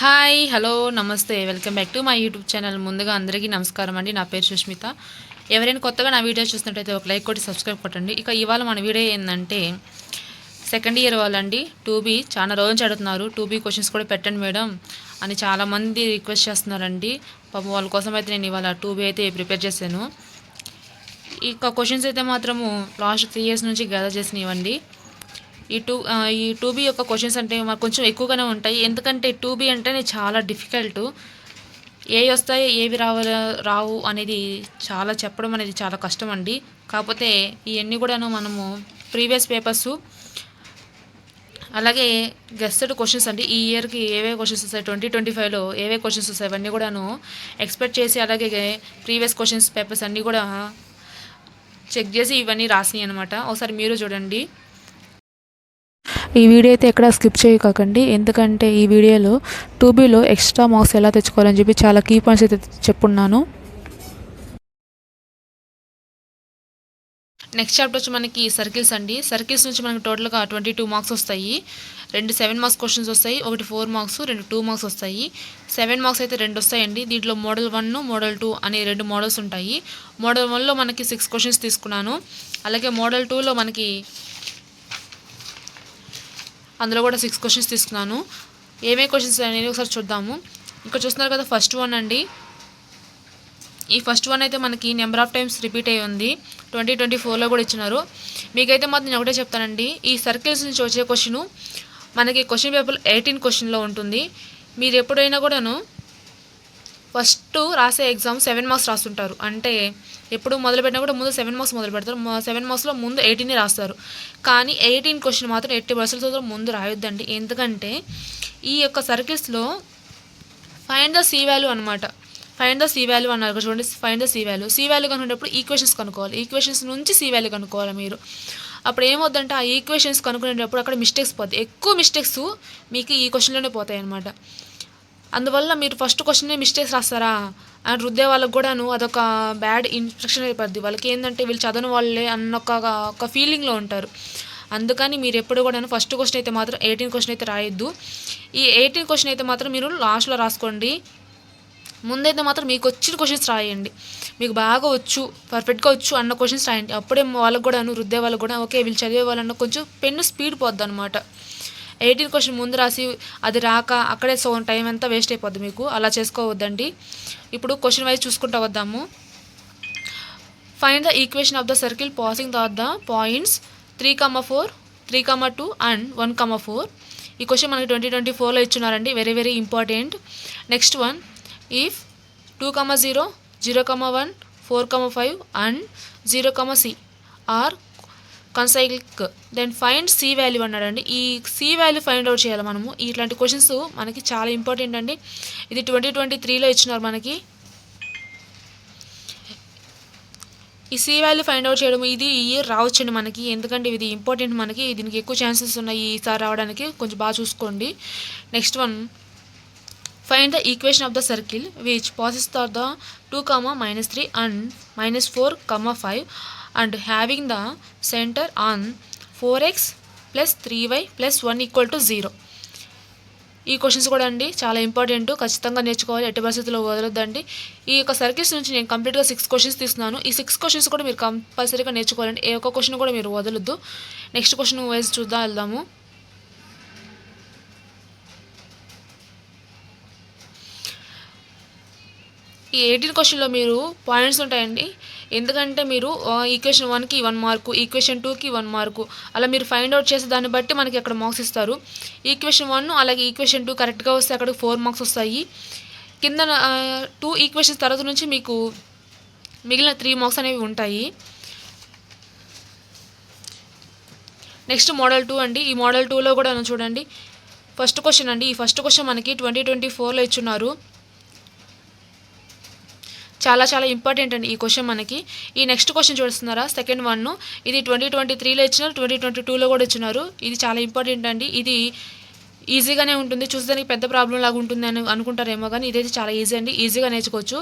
Hi hello namaste. Welcome back to my YouTube channel ముందుగా అందరికీ నమస్కారం అండి. నా పేరు సుష్మిత. ఎవరైనా కొత్తగా నా వీడియో చూసినట్టయితే ఒక లైక్ కొట్టి సబ్స్క్రైబ్ కొట్టండి. ఇక ఇవాళ మన వీడియో ఏంటంటే సెకండ్ ఇయర్ వాళ్ళండి. టూ బీ చాలా రోజు నుంచి అడుగుతున్నారు. టూ బీ క్వశ్చన్స్ కూడా పెట్టండి మేడం అని చాలామంది రిక్వెస్ట్ చేస్తున్నారండి. పాపం వాళ్ళ కోసం అయితే నేను ఇవాళ టూ బీ అయితే ప్రిపేర్ చేశాను. ఇక క్వశ్చన్స్ అయితే మాత్రము లాస్ట్ త్రీ ఇయర్స్ నుంచి గ్యాదర్ చేసినవండి ఈ టూ ఈ టూ బీ యొక్క క్వశ్చన్స్ అంటే మాకు కొంచెం ఎక్కువగానే ఉంటాయి. ఎందుకంటే టూ బీ అంటేనే చాలా డిఫికల్ట్. ఏవి వస్తాయి ఏవి రావాలో రావు అనేది చాలా చెప్పడం అనేది చాలా కష్టం అండి. కాకపోతే ఇవన్నీ కూడాను మనము ప్రీవియస్ పేపర్స్ అలాగే గెస్టెడ్ క్వశ్చన్స్ అండి. ఈ ఇయర్కి ఏవే క్వశ్చన్స్ వస్తాయి. ట్వంటీ ట్వంటీ ఫైవ్లో ఏవే క్వశ్చన్స్ వస్తాయి. అవన్నీ కూడాను ఎక్స్పెక్ట్ చేసి అలాగే ప్రీవియస్ క్వశ్చన్స్ పేపర్స్ అన్నీ కూడా చెక్ చేసి ఇవన్నీ రాసినాయి అనమాట ఒకసారి మీరు చూడండి. ఈ వీడియో అయితే ఎక్కడ స్కిప్ చేయకండి ఎందుకంటే ఈ వీడియోలో టూబీలో ఎక్స్ట్రా మార్క్స్ ఎలా తెచ్చుకోవాలని చెప్పి చాలా కీ పాయింట్స్ అయితే చెప్పున్నాను. నెక్స్ట్ చాప్టర్ వచ్చి మనకి సర్కిల్స్ అండి. సర్కిల్స్ నుంచి మనకి టోటల్గా ట్వంటీ టూ మార్క్స్ వస్తాయి. రెండు సెవెన్ మార్క్స్ క్వశ్చన్స్ వస్తాయి. ఒకటి ఫోర్ మార్క్స్ రెండు టూ మార్క్స్ వస్తాయి. సెవెన్ మార్క్స్ అయితే రెండు వస్తాయండి. దీంట్లో మోడల్ వన్ మోడల్ టూ అనే రెండు మోడల్స్ ఉంటాయి. మోడల్ వన్లో మనకి సిక్స్ క్వశ్చన్స్ తీసుకున్నాను. అలాగే మోడల్ టూలో మనకి అందులో కూడా సిక్స్ క్వశ్చన్స్ తీసుకున్నాను. ఏమేమి క్వశ్చన్స్ అనేది ఒకసారి చూద్దాము. ఇక్కడ చూస్తున్నారు కదా ఫస్ట్ వన్ అండి. ఈ ఫస్ట్ వన్ అయితే మనకి నెంబర్ ఆఫ్ టైమ్స్ రిపీట్ అయ్యి ఉంది. ట్వంటీ ట్వంటీ ఫోర్లో కూడా ఇచ్చినారు. మీకైతే మాత్రం నేను ఒకటే చెప్తానండి. ఈ సర్కిల్స్ నుంచి వచ్చే క్వశ్చన్ మనకి క్వశ్చన్ పేపర్ ఎయిటీన్ క్వశ్చన్లో ఉంటుంది. మీరు ఎప్పుడైనా కూడాను ఫస్ట్ రాసే ఎగ్జామ్ సెవెన్ మార్క్స్ రాస్తుంటారు అంటే ఎప్పుడు మొదలు పెట్టినా కూడా ముందు సెవెన్ మార్క్స్ మొదలు పెడతారు. సెవెన్ మార్క్స్లో ముందు ఎయిటీనే రాస్తారు. కానీ ఎయిటీన్ క్వశ్చన్ మాత్రం ఎయిటీ పర్సెంట్తో ముందు రాయొద్దండి. ఎందుకంటే ఈ యొక్క సర్కిల్స్లో ఫైండ్ ద సి వాల్యూ అనమాట ఫైండ్ ద సీ వాల్యూ అన్నారు చూడండి. Find the C value C value కనుకునేటప్పుడు equations కనుక్కోవాలి. ఈక్వేషన్స్ నుంచి సీ వాల్యూ కనుక్కోవాలి మీరు. అప్పుడు ఏమవుద్దంటే ఆ ఈక్వేషన్స్ కనుక్కునేటప్పుడు అక్కడ మిస్టేక్స్ పోతాయి. ఎక్కువ మిస్టేక్స్ మీకు ఈ క్వశ్చన్లోనే పోతాయి అనమాట అందువల్ల మీరు ఫస్ట్ క్వశ్చనే మిస్టేక్స్ రాస్తారా? అండ్ రుద్దే వాళ్ళకి కూడాను అదొక బ్యాడ్ ఇన్స్ట్రక్షన్ అయిపోద్ది. వాళ్ళకి ఏంటంటే వీళ్ళు చదవని వాళ్ళే అన్న ఒక ఒక ఫీలింగ్లో ఉంటారు. అందుకని మీరు ఎప్పుడు కూడాను ఫస్ట్ క్వశ్చన్ అయితే మాత్రం ఎయిటీన్ క్వశ్చన్ అయితే రాయొద్దు. ఈ ఎయిటీన్ క్వశ్చన్ అయితే మాత్రం మీరు లాస్ట్లో రాసుకోండి. ముందైతే మాత్రం మీకు వచ్చిన క్వశ్చన్స్ రాయండి. మీకు బాగా వచ్చు పర్ఫెక్ట్గా వచ్చు అన్న క్వశ్చన్స్ రాయండి. అప్పుడే వాళ్ళకు కూడాను రుద్దే వాళ్ళకు కూడా ఓకే వీళ్ళు చదివే వాళ్ళన్న కొంచెం పెన్ను స్పీడ్ పోద్ది అనమాట ఎయిటీన్ క్వశ్చన్ ముందు రాసి అది రాక అక్కడే సో టైం అంతా వేస్ట్ అయిపోద్ది మీకు. అలా చేసుకోవద్దండి. ఇప్పుడు క్వశ్చన్ వైజ్ చూసుకుంటూ వద్దాము. Find the equation of the circle passing the the points three comma four three comma two and one comma four ఈ క్వశ్చన్ మనకి ట్వంటీ ట్వంటీ ఫోర్లో ఇచ్చున్నారండి. Very very important next one if two comma zero zero comma one four comma five and zero comma c are concyclic then find c value అన్నాడండి. ఈ C value find out చేయాలి మనము. ఇట్లాంటి questions మనకి చాలా important అండి. ఇది twenty twenty త్రీలో ఇచ్చినారు మనకి. ఈ సి వాల్యూ ఫైండ్ అవుట్ చేయడం ఇది ఇయర్ రావచ్చండి మనకి. ఎందుకంటే ఇది ఇంపార్టెంట్ మనకి. దీనికి ఎక్కువ ఛాన్సెస్ ఉన్నాయి ఈసారి రావడానికి. కొంచెం బాగా చూసుకోండి. Next one find the equation of the circle which passes are the two comma minus three and minus four comma five and having the centre on four x plus three y plus one equal to zero ఈ questions కూడా అండి చాలా important ఖచ్చితంగా నేర్చుకోవాలి ఎట్టి పరిస్థితుల్లో వదలొద్దండి. ఈ యొక్క సర్కిల్స్ నుంచి నేను కంప్లీట్గా సిక్స్ క్వశ్చన్స్ తీస్తున్నాను. ఈ సిక్స్ క్వశ్చన్స్ కూడా మీరు కంపల్సరీగా నేర్చుకోవాలండి. ఏ ఒక్క క్వశ్చన్ కూడా మీరు వదలొద్దు. నెక్స్ట్ క్వశ్చన్ వైజ్ చూద్దాం వెళ్దాము. ఈ ఎయిటీన్ క్వశ్చన్లో మీరు పాయింట్స్ ఉంటాయండి. ఎందుకంటే మీరు ఈక్వేషన్ వన్కి వన్ మార్కు ఈక్వేషన్ టూకి వన్ మార్కు అలా మీరు ఫైండ్ అవుట్ చేసే దాన్ని బట్టి మనకి అక్కడ మార్క్స్ ఇస్తారు. ఈక్వేషన్ వన్ అలాగే ఈక్వేషన్ టూ కరెక్ట్గా వస్తే అక్కడ ఫోర్ మార్క్స్ వస్తాయి. కింద టూ ఈక్వేషన్స్ తర్వాత నుంచి మీకు మిగిలిన త్రీ మార్క్స్ అనేవి ఉంటాయి. నెక్స్ట్ మోడల్ టూ అండి. ఈ మోడల్ టూలో కూడా చూడండి. ఫస్ట్ క్వశ్చన్ అండి. ఈ ఫస్ట్ క్వశ్చన్ మనకి ట్వంటీ ట్వంటీ ఫోర్లో ఇచ్చున్నారు. చాలా చాలా ఇంపార్టెంట్ అండి ఈ క్వశ్చన్ మనకి. ఈ నెక్స్ట్ క్వశ్చన్ చూస్తున్నారా? సెకండ్ వన్ ఇది ట్వంటీ ట్వంటీ త్రీలో ఇచ్చినారు ట్వంటీ ట్వంటీ టూలో కూడా ఇచ్చినారు. ఇది చాలా ఇంపార్టెంట్ అండి. ఇది ఈజీగానే ఉంటుంది. చూసేదానికి పెద్ద ప్రాబ్లం లాగా ఉంటుంది అని అనుకుంటారేమో కానీ ఇదైతే చాలా ఈజీ అండి. ఈజీగా నేర్చుకోవచ్చు.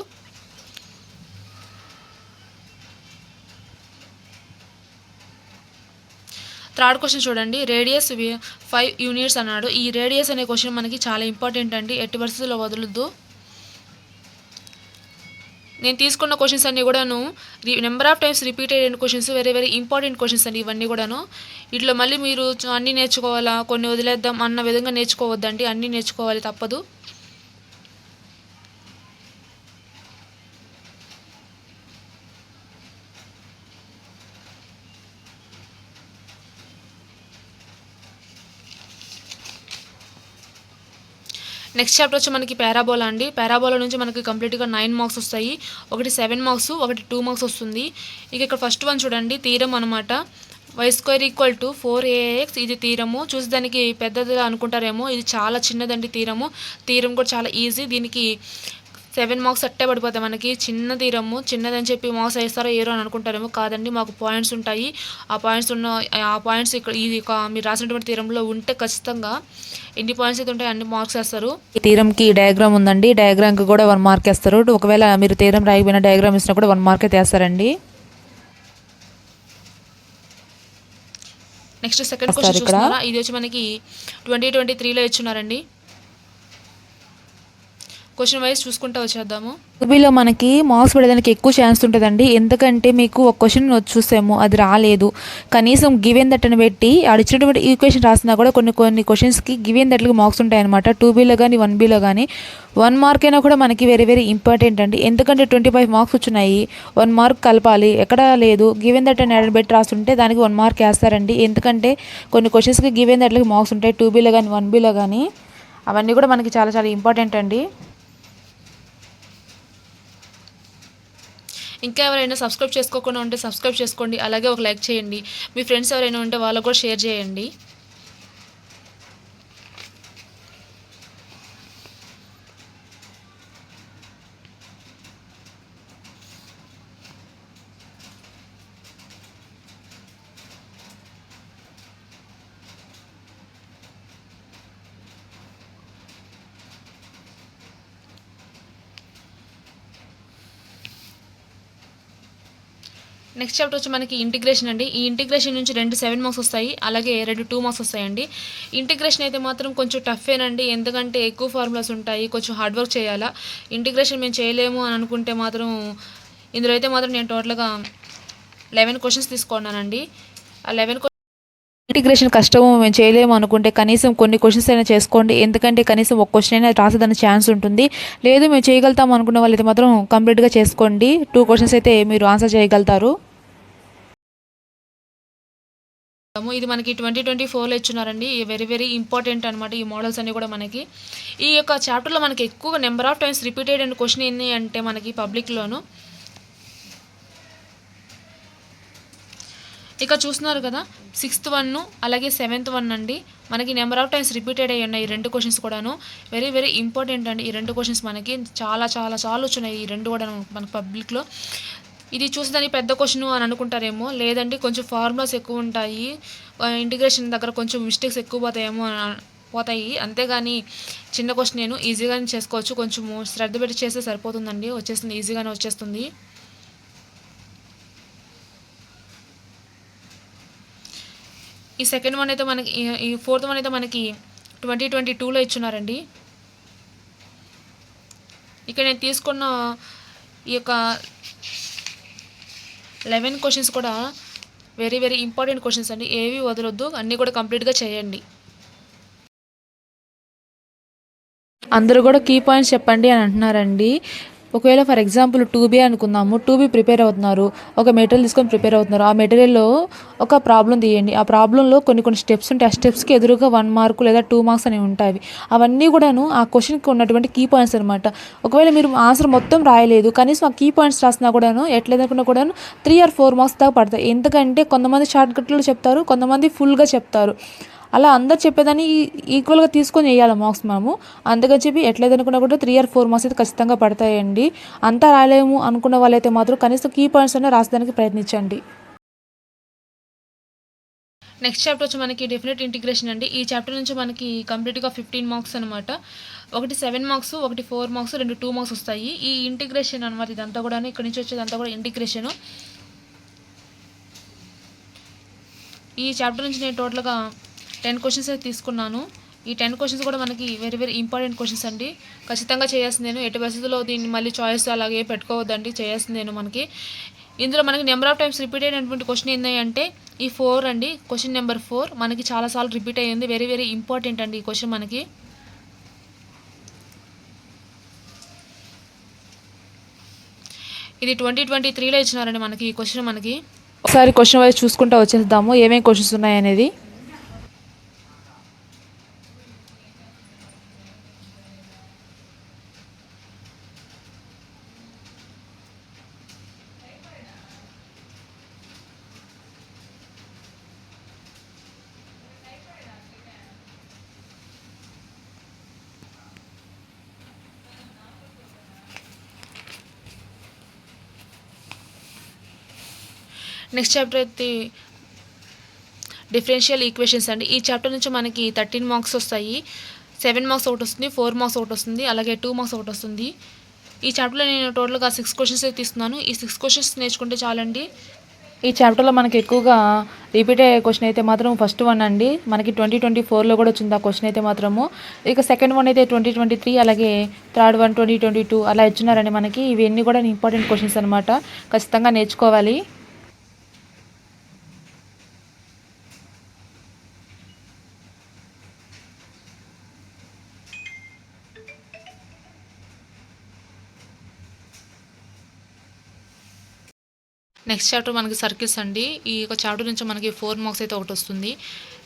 థర్డ్ క్వశ్చన్ చూడండి. రేడియస్ ఫైవ్ యూనిట్స్ అన్నాడు. ఈ రేడియస్ అనే క్వశ్చన్ మనకి చాలా ఇంపార్టెంట్ అండి. ఎట్టి పరిస్థితుల్లో వదలొద్దు. నేను తీసుకున్న క్వశ్చన్స్ అన్నీ కూడాను నెంబర్ ఆఫ్ టైమ్స్ రిపీటెడ్ అయిన questions very very important questions అండి ఇవన్నీ కూడాను. ఇట్లా మళ్ళీ మీరు అన్నీ నేర్చుకోవాలా కొన్ని వదిలేద్దాం అన్న విధంగా నేర్చుకోవద్దండి అన్నీ నేర్చుకోవాలి తప్పదు. నెక్స్ట్ చాప్టర్ వచ్చి మనకి పారాబోలా అండి. పారాబోలా నుంచి మనకి కంప్లీట్గా నైన్ మార్క్స్ వస్తాయి. ఒకటి సెవెన్ మార్క్స్ ఒకటి టూ మార్క్స్ వస్తుంది. ఇక ఇక్కడ ఫస్ట్ వన్ చూడండి తీరం అనమాట y square equal to four a x ఇది తీరము. చూసి దానికి పెద్దదిగా అనుకుంటారేమో. ఇది చాలా చిన్నదండి తీరము. తీరం కూడా చాలా ఈజీ దీనికి సెవెన్ మార్క్స్ అట్టే పడిపోతాయి మనకి. చిన్న తీరము చిన్నదని చెప్పి మార్క్స్ వేస్తారో ఏరో అని అనుకుంటారేమో. కాదండి మాకు పాయింట్స్ ఉంటాయి. ఆ పాయింట్స్ ఉన్న ఆ పాయింట్స్ ఇక్కడ ఇది మీరు రాసినటువంటి తీరంలో ఉంటే ఖచ్చితంగా ఎన్ని పాయింట్స్ అయితే ఉంటాయి అన్ని మార్క్స్ వేస్తారు. ఈ తీరంకి డయాగ్రామ్ ఉందండి. డయాగ్రామ్కి కూడా వన్ మార్క్ వేస్తారు. ఒకవేళ మీరు తీరం రాయిపోయిన డయాగ్రామ్ ఇచ్చినా కూడా వన్ మార్క్ అయితే వేస్తారండి. Next second question. చూస్తున్నారా? ఇది వచ్చి మనకి ట్వంటీ ట్వంటీ త్రీలో ఇచ్చున్నారండి. క్వశ్చన్ వైజ్ చూసుకుంటూ వచ్చేద్దాము. యూబీలో మనకి మార్క్స్ పడేదానికి ఎక్కువ ఛాన్స్ ఉంటుందండి. ఎందుకంటే మీకు ఒక క్వశ్చన్ చూసాము అది రాలేదు. కనీసం గివెన్ దట్టను పెట్టి ఆడిచ్చినటువంటి ఈక్వేషన్ రాసినా కూడా కొన్ని కొన్ని క్వశ్చన్స్కి గివెన్ దట్లకి మార్క్స్ ఉంటాయి అనమాట టూ బీలో కానీ వన్ బీలో కానీ వన్ మార్క్ అయినా కూడా మనకి వెరీ వెరీ ఇంపార్టెంట్ అండి. ఎందుకంటే ట్వంటీ ఫైవ్ మార్క్స్ వచ్చినాయి. వన్ మార్క్ కలపాలి. ఎక్కడ లేదు. గివెన్ దట్ అని యాడ్ పెట్టి రాస్తుంటే దానికి వన్ మార్క్ వేస్తారండి. ఎందుకంటే కొన్ని క్వశ్చన్స్కి గివెన్ దట్లకి మార్క్స్ ఉంటాయి. టూ బీలో కానీ వన్ బీలో కానీ అవన్నీ కూడా మనకి చాలా చాలా ఇంపార్టెంట్ అండి. ఇంకా ఎవరైనా సబ్స్క్రైబ్ చేసుకోకుండా ఉంటే సబ్స్క్రైబ్ చేసుకోండి. అలాగే ఒక లైక్ చేయండి. మీ ఫ్రెండ్స్ ఎవరైనా ఉంటే వాళ్ళకు కూడా షేర్ చేయండి. నెక్స్ట్ చాప్టర్ వచ్చి మనకి ఇంటిగ్రేషన్ అండి. ఈ ఇంటిగ్రేషన్ నుంచి రెండు సెవెన్ మార్క్స్ వస్తాయి. అలాగే రెండు టూ మార్క్స్ వస్తాయండి. ఇంటిగ్రేషన్ అయితే మాత్రం కొంచెం టఫేనండి ఎందుకంటే ఎక్కువ ఫార్ములాస్ ఉంటాయి. కొంచెం హార్డ్ వర్క్ చేయాలా. ఇంటిగ్రేషన్ మేము చేయలేము అని అనుకుంటే మాత్రం ఇందులో అయితే మాత్రం నేను టోటల్గా లెవెన్ క్వశ్చన్స్ తీసుకున్నానండి. ఆ లెవెన్ ఇంటిగ్రేషన్ కష్టము మేము చేయలేము అనుకుంటే కనీసం కొన్ని క్వశ్చన్స్ అయినా చేసుకోండి. ఎందుకంటే కనీసం ఒక క్వశ్చన్ అయినా రాసేదాన్ని ఛాన్స్ ఉంటుంది. లేదు మేము చేయగలుగుతాం అనుకున్న వాళ్ళైతే మాత్రం కంప్లీట్గా చేసుకోండి. టూ క్వశ్చన్స్ అయితే మీరు ఆన్సర్ చేయగలుగుతారు. ఇది మనకి ట్వంటీ ట్వంటీ ఫోర్లో ఇచ్చున్నారండి. వెరీ వెరీ ఇంపార్టెంట్ అనమాట ఈ మోడల్స్ అన్ని కూడా మనకి. ఈ యొక్క చాప్టర్లో మనకి ఎక్కువ number of times repeated and question ఏంటి అంటే మనకి పబ్లిక్లోను ఇక చూస్తున్నారు కదా సిక్స్త్ వన్ అలాగే సెవెంత్ వన్ అండి. మనకి నెంబర్ ఆఫ్ టైమ్స్ రిపీటెడ్ అయ్యి ఉన్నాయి ఈ రెండు క్వశ్చన్స్ కూడాను. వెరీ వెరీ ఇంపార్టెంట్ అండి. ఈ రెండు క్వశ్చన్స్ మనకి చాలా చాలా చాలా వచ్చినాయి ఈ రెండు కూడా మనకి పబ్లిక్లో ఇది చూసేదానికి పెద్ద క్వశ్చన్ అని అనుకుంటారేమో. లేదండి కొంచెం ఫార్ములాస్ ఎక్కువ ఉంటాయి. ఇంటిగ్రేషన్ దగ్గర కొంచెం మిస్టేక్స్ ఎక్కువ పోతాయేమో అని పోతాయి. అంతేగాని చిన్న క్వశ్చన్ నేను ఈజీగానే చేసుకోవచ్చు. కొంచెం శ్రద్ధ పెట్టి చేస్తే సరిపోతుందండి. వచ్చేస్తుంది ఈజీగానే వచ్చేస్తుంది. ఈ సెకండ్ వన్ అయితే మనకి ఈ- ఈ ఫోర్త్ వన్ అయితే మనకి ట్వంటీ ట్వంటీ టూలో ఇచ్చున్నారండి. ఇక్కడ నేను తీసుకున్న ఈ యొక్క లెవెన్ క్వశ్చన్స్ కూడా వెరీ వెరీ ఇంపార్టెంట్ క్వశ్చన్స్ అండి. ఏవి వదలొద్దు అన్నీ కూడా కంప్లీట్గా చేయండి. అందరూ కూడా కీ పాయింట్స్ చెప్పండి అని అంటున్నారండి. ఒకవేళ ఫర్ ఎగ్జాంపుల్ టూ బీ అనుకుందాము టూ బీ ప్రిపేర్ అవుతున్నారు ఒక మెటీరియల్ తీసుకొని ప్రిపేర్ అవుతున్నారు ఆ మెటీరియల్లో ఒక ప్రాబ్లం తీయండి. ఆ ప్రాబ్లంలో కొన్ని కొన్ని స్టెప్స్ ఉంటాయి. ఆ స్టెప్స్కి ఎదురుగా వన్ మార్క్ లేదా టూ మార్క్స్ అనేవి ఉంటాయి. అవన్నీ కూడాను ఆ క్వశ్చన్కి ఉన్నటువంటి కీ పాయింట్స్ అనమాట ఒకవేళ మీరు ఆన్సర్ మొత్తం రాయలేదు కనీసం ఆ కీ పాయింట్స్ రాసినా కూడాను ఎట్లేదనుకున్నా కూడాను త్రీ ఆర్ ఫోర్ మార్క్స్ దాకా పడతాయి. ఎందుకంటే కొంతమంది షార్ట్ కట్లో చెప్తారు కొంతమంది ఫుల్గా చెప్తారు. అలా అందరు చెప్పేదాన్ని ఈక్వల్గా తీసుకొని వేయాలి మార్క్స్ మనము. అందుకని చెప్పి ఎట్లయితే అనుకున్న కూడా త్రీ ఆర్ ఫోర్ మార్క్స్ అయితే ఖచ్చితంగా పడతాయండి. అంతా రాలేము అనుకున్న వాళ్ళైతే మాత్రం కనీసం కీ పాయింట్స్ అనే రాసడానికి ప్రయత్నించండి. నెక్స్ట్ చాప్టర్ వచ్చి మనకి డెఫినెట్ ఇంటిగ్రేషన్ అండి. ఈ చాప్టర్ నుంచి మనకి కంప్లీట్గా ఫిఫ్టీన్ మార్క్స్ అనమాట ఒకటి సెవెన్ మార్క్స్ ఒకటి ఫోర్ మార్క్స్ రెండు టూ మార్క్స్ వస్తాయి. ఈ ఇంటిగ్రేషన్ అనమాట ఇదంతా కూడా ఇక్కడ నుంచి వచ్చేదంతా కూడా ఇంటిగ్రేషన్ ఈ చాప్టర్ నుంచి నేను టోటల్గా టెన్ క్వశ్చన్స్ అయితే తీసుకున్నాను. ఈ టెన్ క్వశ్చన్స్ కూడా మనకి వెరీ వెరీ ఇంపార్టెంట్ క్వశ్చన్స్ అండి. ఖచ్చితంగా చేయాల్సింది నేను ఎటు పరిస్థితుల్లో దీన్ని మళ్ళీ చాయిస్ అలాగే పెట్టుకోవద్దండి. చేయాల్సింది నేను మనకి. ఇందులో మనకి నెంబర్ ఆఫ్ టైమ్స్ రిపీట్ అయినటువంటి క్వశ్చన్ ఏంటంటే ఈ ఫోర్ అండి. క్వశ్చన్ నెంబర్ ఫోర్ మనకి చాలాసార్లు రిపీట్ అయ్యింది. వెరీ వెరీ ఇంపార్టెంట్ అండి ఈ క్వశ్చన్ మనకి. ఇది ట్వంటీ ట్వంటీ త్రీలో ఇచ్చినారండి మనకి ఈ క్వశ్చన్ మనకి. ఒకసారి క్వశ్చన్ వైజ్ చూసుకుంటూ వచ్చేద్దాము. ఏమేమి క్వశ్చన్స్ ఉన్నాయనేది? నెక్స్ట్ చాప్టర్ అయితే డిఫరెన్షియల్ ఈక్వేషన్స్ అండి. ఈ చాప్టర్ నుంచి మనకి థర్టీన్ మార్క్స్ వస్తాయి. సెవెన్ మార్క్స్ ఒకటి వస్తుంది ఫోర్ మార్క్స్ ఒకటి వస్తుంది అలాగే టూ మార్క్స్ ఒకటి వస్తుంది. ఈ చాప్టర్లో నేను టోటల్గా సిక్స్ క్వశ్చన్స్ అయితే తీస్తున్నాను. ఈ సిక్స్ క్వశ్చన్స్ నేర్చుకుంటే చాలండి. ఈ చాప్టర్లో మనకి ఎక్కువగా రిపీట్ అయ్యే క్వశ్చన్ అయితే మాత్రం ఫస్ట్ వన్ అండి. మనకి ట్వంటీ ట్వంటీ ఫోర్లో కూడా వచ్చింది ఆ క్వశ్చన్ అయితే మాత్రము. ఇక సెకండ్ వన్ అయితే ట్వంటీ ట్వంటీ త్రీ అలాగే third one twenty twenty two అలా ఇచ్చినారండి మనకి. ఇవన్నీ కూడా ఇంపార్టెంట్ క్వశ్చన్స్ అనమాట ఖచ్చితంగా నేర్చుకోవాలి. నెక్స్ట్ చాప్టర్ మనకి సర్కిల్స్ అండి. ఈ యొక్క చాప్టర్ నుంచి మనకి ఫోర్ మార్క్స్ అయితే ఒకటి వస్తుంది.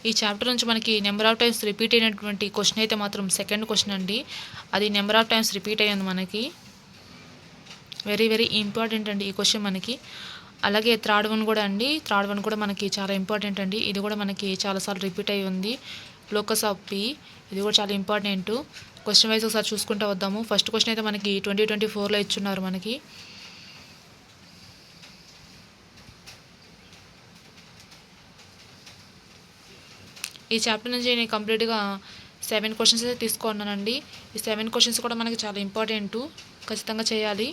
ఈ చాప్టర్ నుంచి మనకి నెంబర్ ఆఫ్ టైమ్స్ రిపీట్ అయినటువంటి క్వశ్చన్ అయితే మాత్రం సెకండ్ క్వశ్చన్ అండి. అది నెంబర్ ఆఫ్ టైమ్స్ రిపీట్ అయ్యింది మనకి. వెరీ వెరీ ఇంపార్టెంట్ అండి ఈ క్వశ్చన్ మనకి. అలాగే థర్డ్ వన్ కూడా అండి. థర్డ్ వన్ కూడా మనకి చాలా ఇంపార్టెంట్ అండి. ఇది కూడా మనకి చాలాసార్లు రిపీట్ అయి ఉంది. లోకస్ ఆఫ్ పి ఇది కూడా చాలా ఇంపార్టెంట్ క్వశ్చన్ వైజ్ ఒకసారి చూసుకుంటూ వద్దాము. ఫస్ట్ క్వశ్చన్ అయితే మనకి ట్వంటీ ట్వంటీ ఫోర్లో ఇచ్చున్నారు మనకి. ఈ చాప్టర్ నుంచి నేను కంప్లీట్గా సెవెన్ క్వశ్చన్స్ అయితే తీసుకున్నానండి ఈ సెవెన్ క్వశ్చన్స్ కూడా మనకి చాలా ఇంపార్టెంట్ ఖచ్చితంగా చేయాలి.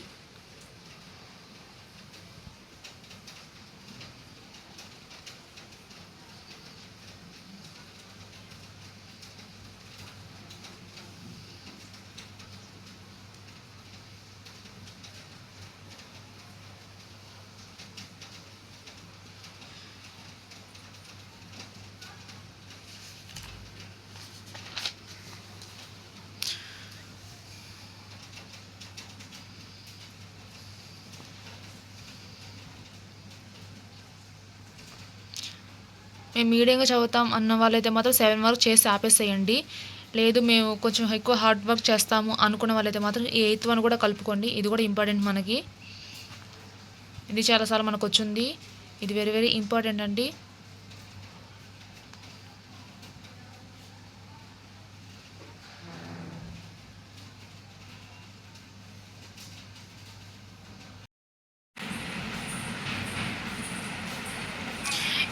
మేము మీడియంగా చదువుతాం అన్న వాళ్ళైతే మాత్రం సెవెన్ వరకు చేసి ఆపేసేయండి. లేదు మేము కొంచెం ఎక్కువ హార్డ్ వర్క్ చేస్తాము అనుకున్న వాళ్ళైతే మాత్రం ఎయిత్ వన్ కూడా కలుపుకోండి. ఇది కూడా ఇంపార్టెంట్ మనకి. ఇది చాలాసార్లు మనకు వచ్చింది ఇది వెరీ వెరీ ఇంపార్టెంట్ అండి.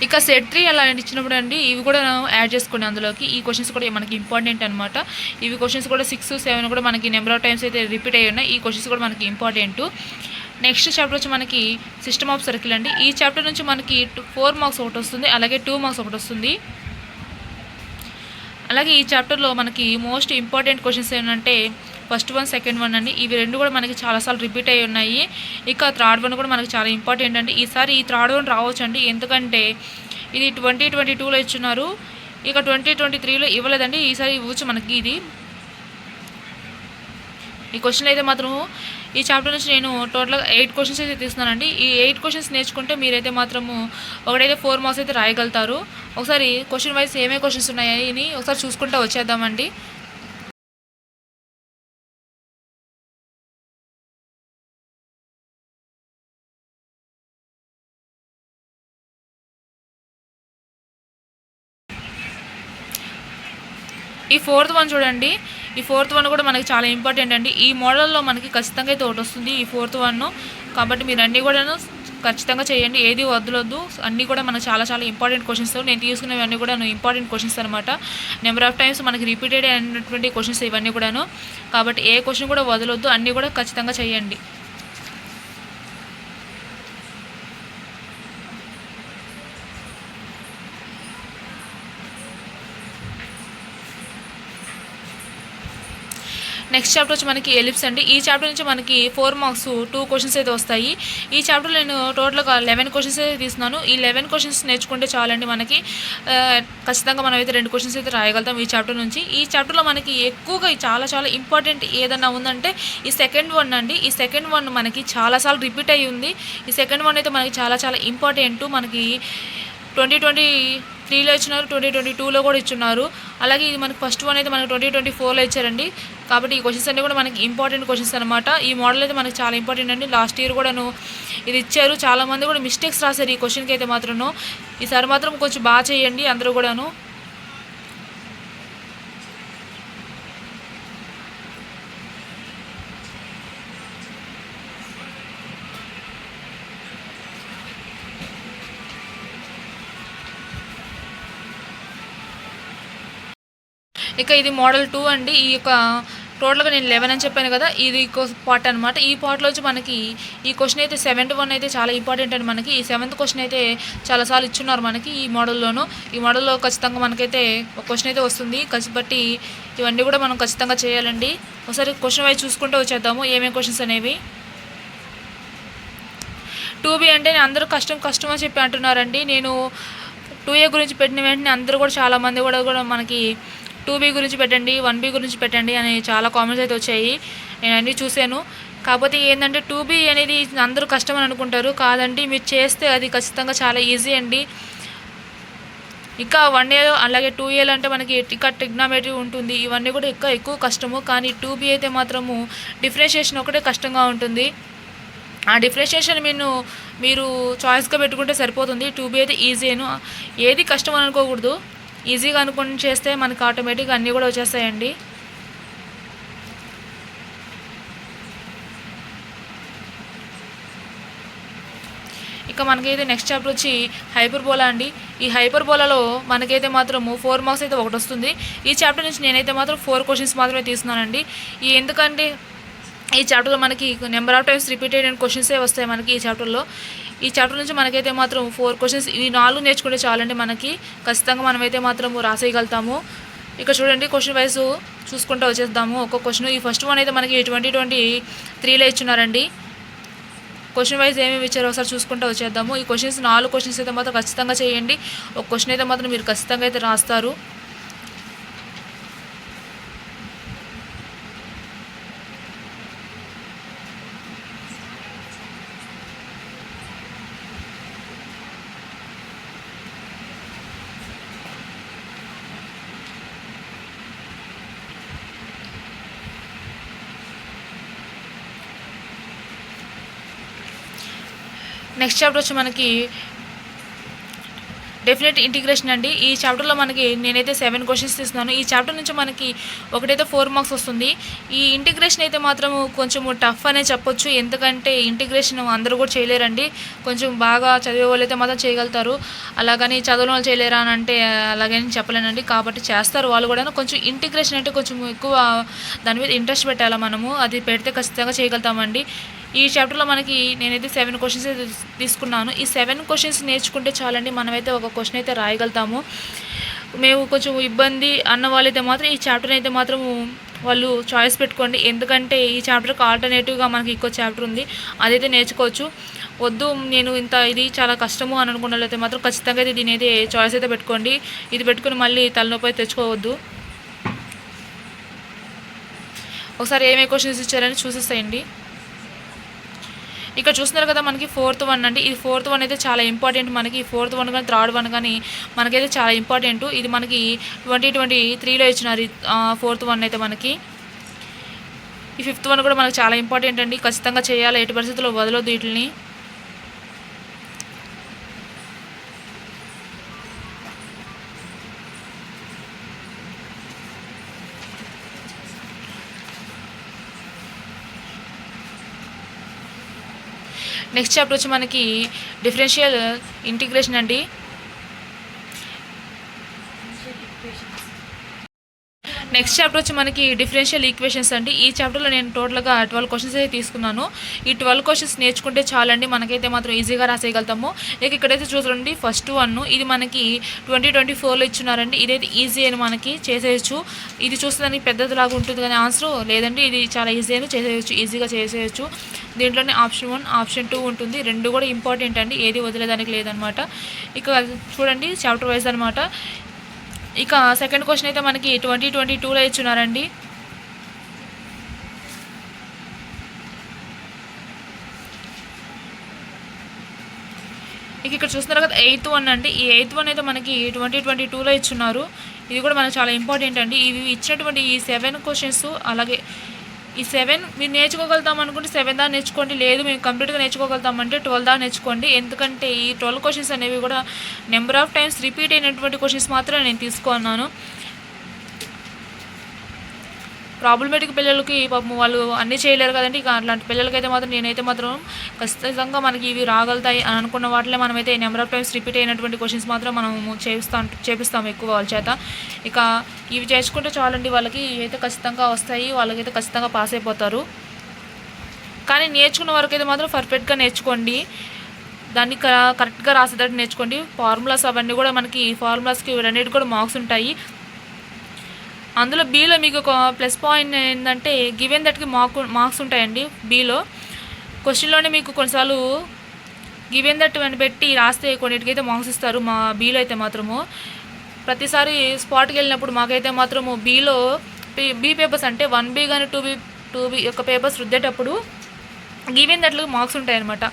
ఇక సెట్ త్రీ అలా ఇచ్చినప్పుడు అండి ఇవి కూడా యాడ్ చేసుకోండి అందులోకి. ఈ క్వశ్చన్స్ కూడా మనకి ఇంపార్టెంట్ అనమాట ఇవి క్వశ్చన్స్ కూడా సిక్స్ సెవెన్ కూడా మనకి నెంబర్ ఆఫ్ టైమ్స్ అయితే రిపీట్ అయ్యి ఉన్నాయి. ఈ క్వశ్చన్స్ కూడా మనకి ఇంపార్టెంట్ నెక్స్ట్ చాప్టర్ వచ్చి మనకి సిస్టమ్ ఆఫ్ సర్కిల్ అండి. ఈ చాప్టర్ నుంచి మనకి ఫోర్ మార్క్స్ ఒకటి వస్తుంది. అలాగే టూ మార్క్స్ ఒకటి వస్తుంది. అలాగే ఈ చాప్టర్లో మనకి మోస్ట్ ఇంపార్టెంట్ క్వశ్చన్స్ ఏంటంటే ఫస్ట్ వన్ సెకండ్ వన్ అండి. ఇవి రెండు కూడా మనకి చాలాసార్లు రిపీట్ అయి ఉన్నాయి. ఇక థర్డ్ వన్ కూడా మనకి చాలా ఇంపార్టెంట్ అండి. ఈసారి ఈ థర్డ్ వన్ రావచ్చు అండి ఎందుకంటే ఇది ట్వంటీ ట్వంటీ టూలో ఇచ్చున్నారు. ఇక ట్వంటీ ట్వంటీ త్రీలో ఇవ్వలేదండి. ఈసారి ఇవ్వచ్చు మనకి ఇది. ఈ క్వశ్చన్ అయితే మాత్రం ఈ చాప్టర్ నుంచి నేను టోటల్గా ఎయిట్ క్వశ్చన్స్ అయితే తీస్తున్నానండి. ఈ ఎయిట్ క్వశ్చన్స్ నేర్చుకుంటే మీరైతే మాత్రము ఒకటైతే ఫోర్ మార్క్స్ అయితే రాయగలుగుతారు. ఒకసారి క్వశ్చన్ వైజ్ ఏమేమి క్వశ్చన్స్ ఉన్నాయని ఒకసారి చూసుకుంటూ వచ్చేద్దామండి. ఫోర్త్ వన్ చూడండి. ఈ ఫోర్త్ వన్ కూడా మనకి చాలా ఇంపార్టెంట్ అండి. ఈ మోడల్లో మనకి ఖచ్చితంగా అయితే ఒకటి వస్తుంది ఈ ఫోర్త్ వన్ కాబట్టి మీరు అన్నీ కూడాను ఖచ్చితంగా చేయండి. ఏది వద్దులొద్దు అన్నీ కూడా మనకు చాలా చాలా ఇంపార్టెంట్ క్వశ్చన్స్ నేను తీసుకునేవన్నీ కూడా ఇంపార్టెంట్ క్వశ్చన్స్ అనమాట నెంబర్ ఆఫ్ టైమ్స్ మనకి రిపీటెడ్ అయినటువంటి క్వశ్చన్స్ ఇవన్నీ కూడాను. కాబట్టి ఏ క్వశ్చన్ కూడా వదలొద్దు. అన్నీ కూడా ఖచ్చితంగా చేయండి. నెక్స్ట్ చాప్టర్ వచ్చి మనకి ఎలిప్స్ అండి. ఈ చాప్టర్ నుంచి మనకి ఫోర్ మార్క్స్ టూ క్వశ్చన్స్ అయితే వస్తాయి. ఈ చాప్టర్ నేను టోటల్గా లెవెన్ క్వశ్చన్స్ అయితే తీస్తున్నాను. ఈ లెవెన్ క్వశ్చన్స్ నేర్చుకుంటే చాలండి మనకి. ఖచ్చితంగా మనం అయితే రెండు క్వశ్చన్స్ అయితే రాయగలుగుతాం ఈ చాప్టర్ నుంచి. ఈ చాప్టర్లో మనకి ఎక్కువగా చాలా చాలా ఇంపార్టెంట్ ఏదన్నా ఉందంటే ఈ సెకండ్ వన్ అండి. ఈ సెకండ్ వన్ మనకి చాలాసార్లు రిపీట్ అయ్యి ఉంది. ఈ సెకండ్ వన్ అయితే మనకి చాలా చాలా ఇంపార్టెంట్. మనకి ట్వంటీ ట్వంటీ త్రీలో ఇచ్చినారు ట్వంటీ ట్వంటీ టూలో కూడా ఇచ్చున్నారు. అలాగే ఇది మనకి ఫస్ట్ వన్ అయితే మనకి ట్వంటీ ట్వంటీ ఫోర్లో ఇచ్చారండి. కాబట్టి ఈ క్వశ్చన్స్ అన్నీ కూడా మనకి ఇంపార్టెంట్ క్వశ్చన్స్ అనమాట ఈ మోడల్ అయితే మనకి చాలా ఇంపార్టెంట్ అండి. లాస్ట్ ఇయర్ కూడాను ఇది ఇచ్చారు. చాలామంది కూడా మిస్టేక్స్ రాశారు ఈ క్వశ్చన్కి అయితే మాత్రం ఈసారి మాత్రం కొంచెం బాగా చేయండి అందరూ కూడాను ఇక ఇది మోడల్ టూ అండి. ఈ యొక్క టోటల్గా నేను లెవెన్ అని చెప్పాను కదా ఇది పార్ట్ అనమాట ఈ పార్ట్లో వచ్చి మనకి ఈ క్వశ్చన్ అయితే సెవెంత్ వన్ అయితే చాలా ఇంపార్టెంట్ అండి మనకి. ఈ సెవెంత్ క్వశ్చన్ అయితే చాలాసార్లు ఇచ్చున్నారు మనకి ఈ మోడల్లోను. ఈ మోడల్లో ఖచ్చితంగా మనకైతే ఒక క్వశ్చన్ అయితే వస్తుంది. బట్టి ఇవన్నీ కూడా మనం ఖచ్చితంగా చేయాలండి. ఒకసారి క్వశ్చన్ వైజ్ చూసుకుంటూ వచ్చేద్దాము. ఏమేమి క్వశ్చన్స్ అనేవి? టూ బి అంటే అందరూ కష్టం కష్టం అని చెప్పి అంటున్నారండి. నేను టూ ఏ గురించి పెట్టిన వెంటనే అందరూ కూడా చాలామంది కూడా కూడా మనకి టూ బీ గురించి పెట్టండి వన్ బీ గురించి పెట్టండి అని చాలా కామెంట్స్ అయితే వచ్చాయి. నేను అన్నీ చూశాను. కాకపోతే ఏంటంటే టూ బీ అనేది అందరూ కష్టం అని అనుకుంటారు. కాదండి మీరు చేస్తే అది ఖచ్చితంగా చాలా ఈజీ అండి. ఇంకా వన్ ఇయర్ అలాగే టూ ఇయర్ అంటే మనకి ఇంకా టెక్నామెట్రీ ఉంటుంది. ఇవన్నీ కూడా ఇంకా ఎక్కువ కష్టము. కానీ టూ బీ అయితే మాత్రము డిఫరెన్షియేషన్ ఒకటే కష్టంగా ఉంటుంది. ఆ డిఫరెన్షియేషన్ మీరు మీరు చాయిస్గా పెట్టుకుంటే సరిపోతుంది. టూ బీ అయితే ఈజీను ఏది కష్టం అని అనుకోకూడదు. ఈజీగా అనుకుని చేస్తే మనకి ఆటోమేటిక్గా అన్నీ కూడా వచ్చేస్తాయండి. ఇక మనకైతే నెక్స్ట్ చాప్టర్ వచ్చి హైపర్ బోలా అండి. ఈ హైపర్ బోలాలో మనకైతే మాత్రం ఫోర్ మార్క్స్ అయితే ఒకటి వస్తుంది. ఈ చాప్టర్ నుంచి నేనైతే మాత్రం ఫోర్ క్వశ్చన్స్ మాత్రమే తీస్తున్నానండి. ఈ ఎందుకంటే ఈ చాప్టర్లో మనకి number of times repeated and క్వశ్చన్సే వస్తాయి మనకి ఈ చాప్టర్లో ఈ చాప్టర్ నుంచి మనకైతే మాత్రం ఫోర్ క్వశ్చన్స్ ఇవి నాలుగు నేర్చుకుంటే చాలండి మనకి. ఖచ్చితంగా మనమైతే మాత్రం రాసేయగలుగుతాము. ఇక్కడ చూడండి క్వశ్చన్ వైజ్ చూసుకుంటూ వచ్చేద్దాము. ఒక్కొక్క క్వశ్చన్ ఈ ఫస్ట్ వన్ అయితే మనకి ట్వంటీ ట్వంటీ త్రీలో ఇచ్చున్నారండి. క్వశ్చన్ వైజ్ ఏమేమి ఇచ్చారో ఒకసారి చూసుకుంటూ వచ్చేద్దాము. ఈ క్వశ్చన్స్ నాలుగు క్వశ్చన్స్ అయితే మాత్రం ఖచ్చితంగా చేయండి. ఒక క్వశ్చన్ అయితే మాత్రం మీరు ఖచ్చితంగా అయితే రాస్తారు. నెక్స్ట్ చాప్టర్ వచ్చి మనకి డెఫినెట్ ఇంటిగ్రేషన్ అండి. ఈ చాప్టర్లో మనకి నేనైతే సెవెన్ క్వశ్చన్స్ తీస్తున్నాను. ఈ చాప్టర్ నుంచి మనకి ఒకటైతే ఫోర్ మార్క్స్ వస్తుంది. ఈ ఇంటిగ్రేషన్ అయితే మాత్రం కొంచెం టఫ్ అనే చెప్పొచ్చు. ఎందుకంటే ఇంటిగ్రేషన్ అందరూ కూడా చేయలేరండి. కొంచెం బాగా చదివే వాళ్ళు అయితే మాత్రం చేయగలుగుతారు. అలాగని చదవని వాళ్ళు చేయలేరా అని అంటే అలాగని చెప్పలేనండి. కాబట్టి చేస్తారు వాళ్ళు కూడా కొంచెం ఇంటిగ్రేషన్ అంటే కొంచెం ఎక్కువ దాని మీద ఇంట్రెస్ట్ పెట్టాలి మనము? అది పెడితే ఖచ్చితంగా చేయగలుగుతామండి. ఈ చాప్టర్లో మనకి నేనైతే సెవెన్ క్వశ్చన్స్ అయితే తీసుకున్నాను. ఈ సెవెన్ క్వశ్చన్స్ నేర్చుకుంటే చాలండి మనమైతే ఒక క్వశ్చన్ అయితే రాయగలుగుతాము. మేము కొంచెం ఇబ్బంది అన్న వాళ్ళైతే మాత్రం ఈ చాప్టర్ అయితే మాత్రం వాళ్ళు చాయిస్ పెట్టుకోండి. ఎందుకంటే ఈ చాప్టర్కి ఆల్టర్నేటివ్గా మనకి ఇంకో చాప్టర్ ఉంది. అదైతే నేర్చుకోవచ్చు. వద్దు నేను ఇంత ఇది చాలా కష్టము అని అనుకున్న వాళ్ళైతే మాత్రం ఖచ్చితంగా అయితే దీని అయితే చాయిస్ అయితే పెట్టుకోండి. ఇది పెట్టుకుని మళ్ళీ తలనొప్పి అయితే తెచ్చుకోవద్దు. ఒకసారి ఏమేమి క్వశ్చన్స్ ఇచ్చారని చూసేసేయండి. ఇక్కడ చూస్తున్నారు కదా మనకి ఫోర్త్ వన్ అండి. ఈ ఫోర్త్ వన్ అయితే చాలా ఇంపార్టెంట్ మనకి. ఈ ఫోర్త్ వన్ కానీ థర్డ్ వన్ కానీ మనకైతే చాలా ఇంపార్టెంట్. ఇది మనకి ట్వంటీ ట్వంటీ త్రీలో ఇచ్చినారు. ఫోర్త్ వన్ అయితే మనకి. ఈ ఫిఫ్త్ వన్ కూడా మనకి చాలా ఇంపార్టెంట్ అండి. ఖచ్చితంగా చేయాలి. ఎటు పరిస్థితుల్లో వదలొద్దు వీటిని నెక్స్ట్ చాప్టర్ వచ్చి మనకి డిఫరెన్షియల్ ఇంటిగ్రేషన్ అండి. నెక్స్ట్ చాప్టర్ వచ్చి మనకి డిఫరెన్షియల్ ఈక్వేషన్స్ అండి. ఈ చాప్టర్లో నేను టోటల్గా ట్వెల్వ్ క్వశ్చన్స్ అయితే తీసుకున్నాను. ఈ ట్వెల్వ్ క్వశ్చన్స్ నేర్చుకుంటే చాలండి. మనకైతే మాత్రం ఈజీగా రాసేయగలుగుతాము. ఇక ఇక్కడైతే చూడండి ఫస్ట్ వన్ ఇది మనకి ట్వంటీ ట్వంటీ ఫోర్లో ఇచ్చున్నారండి. ఇదైతే ఈజీ అని మనకి చేసేయచ్చు. ఇది చూస్తే పెద్దదిలాగా ఉంటుంది కానీ ఆన్సర్ లేదండి. ఇది చాలా ఈజీ అని చేసేయచ్చు. ఈజీగా చేసేయచ్చు. దీంట్లోనే ఆప్షన్ వన్ ఆప్షన్ టూ ఉంటుంది. రెండు కూడా ఇంపార్టెంట్ అండి. ఏది వదిలేదానికి లేదనమాట. ఇక చూడండి చాప్టర్ వైజ్ అనమాట ఇక సెకండ్ క్వశ్చన్ అయితే మనకి ట్వంటీ ట్వంటీ టూలో ఇచ్చున్నారండి. ఇక ఇక్కడ చూస్తున్నారు కదా ఎయిత్ వన్ అండి. ఈ ఎయిత్ వన్ అయితే మనకి ట్వంటీ ట్వంటీ టూలో ఇచ్చున్నారు. ఇది కూడా మనకు చాలా ఇంపార్టెంట్ అండి. ఇవి ఇచ్చినటువంటి ఈ సెవెన్ క్వశ్చన్స్ అలాగే ఈ సెవెన్ మీరు నేర్చుకోగలుగుతాం అనుకుంటే సెవెన్ దా నేర్చుకోండి. లేదు మేము కంప్లీట్గా నేర్చుకోగలుగుతామంటే ట్వెల్వ్ దా నేర్చుకోండి. ఎందుకంటే ఈ ట్వెల్వ్ క్వశ్చన్స్ అనేవి కూడా నెంబర్ ఆఫ్ టైమ్స్ రిపీట్ అయినటువంటి క్వశ్చన్స్ మాత్రమే నేను తీసుకున్నాను. ప్రాబ్లమేటిక్ పిల్లలకి పాపం వాళ్ళు అన్నీ చేయలేరు కదండి. ఇక అట్లాంటి పిల్లలకైతే మాత్రం నేనైతే మాత్రం ఖచ్చితంగా మనకి ఇవి రాగలుగుతాయి అని అనుకున్న వాటిలో మనమైతే నెంబర్ ఆఫ్ టైమ్స్ రిపీట్ అయినటువంటి క్వశ్చన్స్ మాత్రం మనం చేపిస్తాం చేపిస్తాం ఎక్కువ వాళ్ళ చేత. ఇక ఇవి చేసుకుంటే చాలండి వాళ్ళకి ఇవైతే ఖచ్చితంగా వస్తాయి వాళ్ళకైతే ఖచ్చితంగా పాస్ అయిపోతారు. కానీ నేర్చుకున్న వరకు అయితే మాత్రం పర్ఫెక్ట్గా నేర్చుకోండి. దాన్ని క- కరెక్ట్గా రాసేటట్టు నేర్చుకోండి. ఫార్ములాస్ అవన్నీ కూడా మనకి ఫార్ములాస్కి రెండింటి కూడా మార్క్స్ ఉంటాయి. అందులో బీలో మీకు ఒక ప్లస్ పాయింట్ ఏంటంటే గివెన్ దట్కి మార్క్ మార్క్స్ ఉంటాయండి బీలో క్వశ్చన్లోనే మీకు కొన్నిసార్లు గివెన్ దట్ అని పెట్టి రాస్తే కొన్నిటికైతే మార్క్స్ ఇస్తారు మా బీలో అయితే మాత్రము. ప్రతిసారి స్పాట్కి వెళ్ళినప్పుడు మాకైతే మాత్రము బీలో బీ పేపర్స్ అంటే వన్ బీ కానీ టూ బీ టూ బీ యొక్క పేపర్స్ రుద్దేటప్పుడు గివెన్ దట్లు మార్క్స్ ఉంటాయన్నమాట.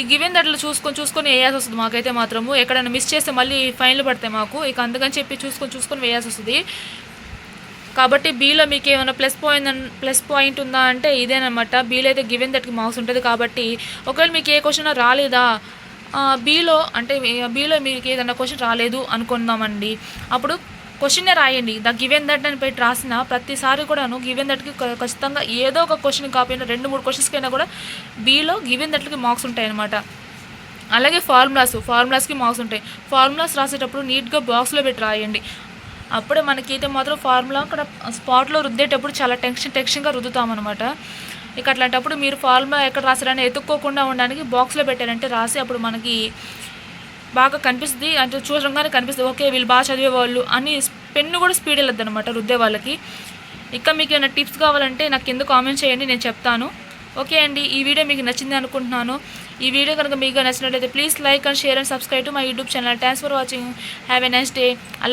ఈ గివెన్ దట్లు చూసుకొని చూసుకొని వేయాల్సి వస్తుంది మాకైతే మాత్రము. ఎక్కడైనా మిస్ చేస్తే మళ్ళీ ఫైన్లు పడతాయి మాకు. ఇక అందుకని చెప్పి చూసుకొని చూసుకొని వేయాల్సి వస్తుంది. కాబట్టి బీలో మీకు ఏమైనా ప్లస్ పాయింట్ ప్లస్ పాయింట్ ఉందా అంటే ఇదేనమాట. బీలో అయితే గివెన్ దట్కి మార్క్స్ ఉంటుంది కాబట్టి ఒకవేళ మీకు ఏ క్వశ్చన్ రాలేదా? బీలో అంటే బీలో మీకు ఏదైనా క్వశ్చన్ రాలేదు అనుకుందామండి. అప్పుడు క్వశ్చనే రాయండి. ద గివెన్ దట్ అని పెట్టి రాసిన ప్రతిసారి కూడాను గివెన్ దట్కి ఖచ్చితంగా ఏదో ఒక క్వశ్చన్ కాకపోయినా రెండు మూడు క్వశ్చన్స్కైనా కూడా బీలో గివెన్ దట్లకి మార్క్స్ ఉంటాయి అనమాట అలాగే ఫార్ములాస్ ఫార్ములాస్కి మార్క్స్ ఉంటాయి. ఫార్ములాస్ రాసేటప్పుడు నీట్గా బాక్స్లో పెట్టి రాయండి. అప్పుడే మనకైతే మాత్రం ఫార్ములా అక్కడ స్పాట్లో రుద్దేటప్పుడు చాలా టెన్షన్ టెన్షన్గా రుద్దుతామన్నమాట. ఇక అట్లాంటప్పుడు మీరు ఫార్ములా ఎక్కడ రాసారని ఎత్తుక్కోకుండా ఉండడానికి బాక్స్లో పెట్టారంటే రాసి అప్పుడు మనకి బాగా కనిపిస్తుంది. అంటే చూడంగానే కనిపిస్తుంది ఓకే వీళ్ళు బాగా చదివేవాళ్ళు అని పెన్ను కూడా స్పీడ్ వెళ్ళద్దు అనమాట రుద్దే వాళ్ళకి. ఇంకా మీకు ఏమైనా టిప్స్ కావాలంటే నాకు కింద కామెంట్ చేయండి నేను చెప్తాను. ఓకే అండి ఈ వీడియో మీకు నచ్చింది అనుకుంటున్నాను. ఈ వీడియో కనుక మీకు నచ్చినట్లయితే please like and share and subscribe to my YouTube channel. Thanks for watching have a nice day